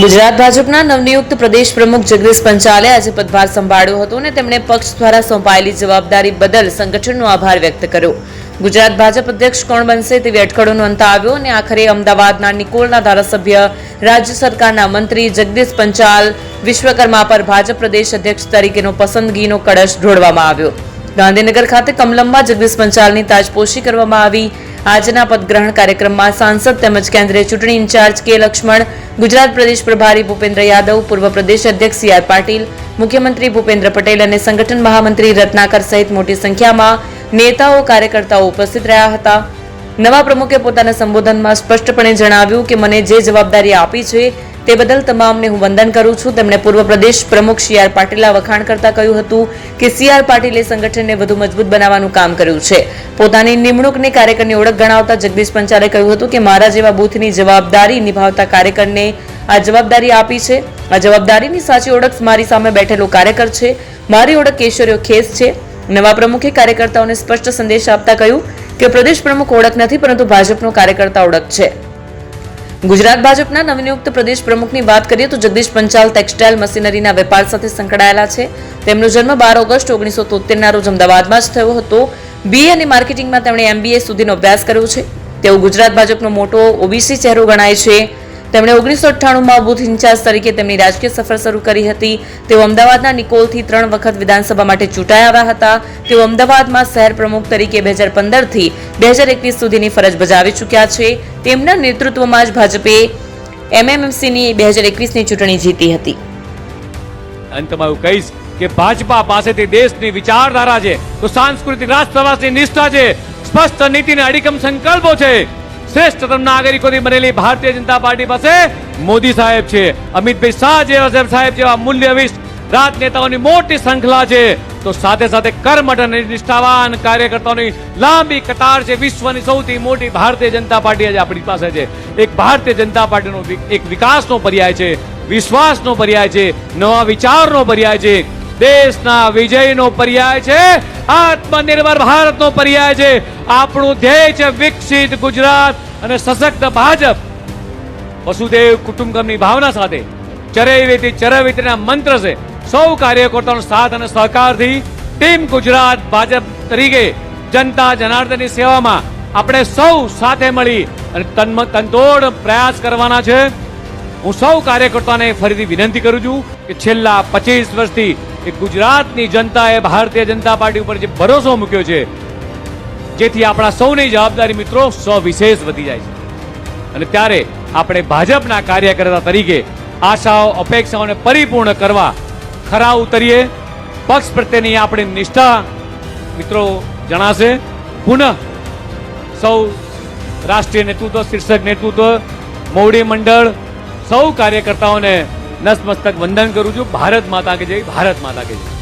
ગુજરાત ભાજપના નવનિયુક્ત પ્રદેશ પ્રમુખ જગદીશ પંચાલે આજે પદભાર સંભાળ્યો હતો અને તેમણે પક્ષ દ્વારા સોંપાયેલી જવાબદારી બદલ સંગઠનનો આભાર વ્યક્ત કર્યો. ગુજરાત ભાજપ અધ્યક્ષ કોણ બનશે તેવી અટકળોનો અંત આવ્યો અને આખરે અમદાવાદના નિકોલના ધારાસભ્ય, રાજ્ય સરકારના મંત્રી જગદીશ પંચાલ, વિશ્વકર્મા પર ભાજપ પ્રદેશ અધ્યક્ષ તરીકેનો પસંદગીનો કળશ ઢોળવામાં આવ્યો. ગાંધીનગર ખાતે કમલમમાં જગદીશ પંચાલની તાજપોશી કરવામાં આવી. આજના પદગ્રહણ કાર્યક્રમમાં સાંસદ તેમજ કેન્દ્રીય ચૂંટણી ઇન્ચાર્જ કે લક્ષ્મણ, ગુજરાત પ્રદેશ પ્રભારી ભૂપેન્દ્ર યાદવ, પૂર્વ પ્રદેશ અધ્યક્ષ સી આર પાટીલ, મુખ્યમંત્રી ભૂપેન્દ્ર પટેલ અને સંગઠન મહામંત્રી રત્નાકર સહિત મોટી સંખ્યામાં નેતાઓ કાર્યકર્તાઓ ઉપસ્થિત રહ્યા હતા. નવા પ્રમુખે પોતાના સંબોધનમાં સ્પષ્ટપણે જણાવ્યું કે મને જે જવાબદારી આપી છે તે બદલ તમામને હું વંદન કરું છું. તેમણે પૂર્વ પ્રદેશ પ્રમુખ સી આર પાટીલના વખાણ કરતા કહ્યું હતું કે સી આર પાટીલે સંગઠનને વધુ મજબૂત બનાવવાનું કામ કર્યું છે. પોતાની નિમણૂકને કાર્યકરની ઓળખ ગણાવતા જગદીશ પંચાલે કહ્યું હતું કે મારા જેવા બૂથની જવાબદારી નિભાવતા કાર્યકરને આ જવાબદારી આપી છે. આ જવાબદારીની સાચી ઓળખ મારી સામે બેઠેલો કાર્યકર છે. મારી ઓળખ કેશોરીઓ ખેસ છે. નવા પ્રમુખે કાર્યકર્તાઓને સ્પષ્ટ સંદેશ આપતા કહ્યું કે પ્રદેશ પ્રમુખ ઓળખ નથી, પરંતુ ભાજપનો કાર્યકર્તા ઓળખ છે. ગુજરાત ભાજપના નવનિયુક્ત પ્રદેશ પ્રમુખની વાત કરીએ તો જગદીશ પંચાલ ટેક્સટાઇલ મશીનરીના વેપાર સાથે સંકળાયેલા છે. તેમનો જન્મ બાર ઓગસ્ટ ઓગણીસો તોતેરના રોજ અમદાવાદમાં જ થયો હતો. બીએ અને માર્કેટિંગમાં તેમણે એમબીએ સુધીનો અભ્યાસ કર્યો છે. તેઓ ગુજરાત ભાજપનો મોટો ઓબીસી ચહેરો ગણાય છે. તેમણે ઓગણીસો અઠ્ઠાણુંમાં બુથ ઇન્ચાર્જ તરીકે તેમની રાજકીય સફર શરૂ કરી હતી. તેઓ અમદાવાદના નિકોલથી ત્રણ વખત વિધાનસભા માટે ચૂંટાઈ આવ્યા હતા. તેઓ અમદાવાદમાં શહેર પ્રમુખ તરીકે બે હજાર પંદરથી બે હજાર એકવીસ સુધીની ફરજ બજાવી ચૂક્યા છે. તેમના નેતૃત્વમાં જ ભાજપે એમએમએમસીની બે હજાર એકવીસની ચૂંટણી જીતી હતી. અંતમાં એવું કહીશ કે ભાજપા પાસેથી દેશની વિચારધારા છે, તો સાંસ્કૃતિક રાષ્ટ્રવાસની નિષ્ઠા છે. સ્પષ્ટ નીતિ અને અડીકમ સંકલ્પો છે. શ્રેષ્ઠતમ નાગરિકોથી બનેલી ભારતીય જનતા પાર્ટી પાસે મોદી સાહેબ છે. અમિતભાઈ શાહ જેવા સાહેબ જેવા મૂલ્યવિષ્ટ રાજનેતાઓની મોટી શૃંખલા છે. તો સાથે સાથે કર્મઠ અને નિષ્ઠાવાન કાર્યકર્તાઓની લાંબી કતાર છે. વિશ્વની સૌથી મોટી ભારતીય જનતા પાર્ટી આજે આપણી પાસે છે. એક ભારતીય જનતા પાર્ટીનો એક વિકાસનો પર્યાય છે. વિશ્વાસનો પર્યાય છે. નવા વિચારનો પર્યાય છે. દેશના વિજયનો પર્યાય છે, આત્મનિર્ભર ભારતનો પર્યાય છે. આપણું ધ્યેય છે વિકસિત ગુજરાત અને સશક્ત ભાજપ. વસુદેવ કુટુંબકમની ભાવના સાથે ચરૈવેતી ચરવિતીના મંત્ર છે. સૌ કાર્યકર્તાનો સાથ અને સહકારથી ટીમ ગુજરાત ભાજપ તરીકે જનતા જનાર્દનની સેવામાં આપણે સૌ સાથે મળી અને તન્મ તનતોડ પ્રયાસ કરવાના છે. હું સૌ કાર્યકર્તાને ફરીથી વિનંતી કરું છું કે છેલ્લા પચીસ વર્ષથી એ ગુજરાતની જનતાએ ભારતીય જનતા પાર્ટી ઉપર જે ભરોસો મૂક્યો છે, જેથી આપણા સૌની જવાબદારી મિત્રો સવિશેષ વધી જાય છે. અને ત્યારે આપણે ભાજપના કાર્યકર્તા તરીકે આશાઓ અપેક્ષાઓને પરિપૂર્ણ કરવા ખરા ઉતરીએ. પક્ષ પ્રત્યેની આપણી નિષ્ઠા મિત્રો જણાશે. પુનઃ સૌ રાષ્ટ્રીય નેતૃત્વ, શીર્ષક નેતૃત્વ, મોવડી મંડળ સૌ કાર્યકર્તાઓને નસમસ્તક વંદન કરું છું. ભારત માતા કે જય ભારત માતા કે જય.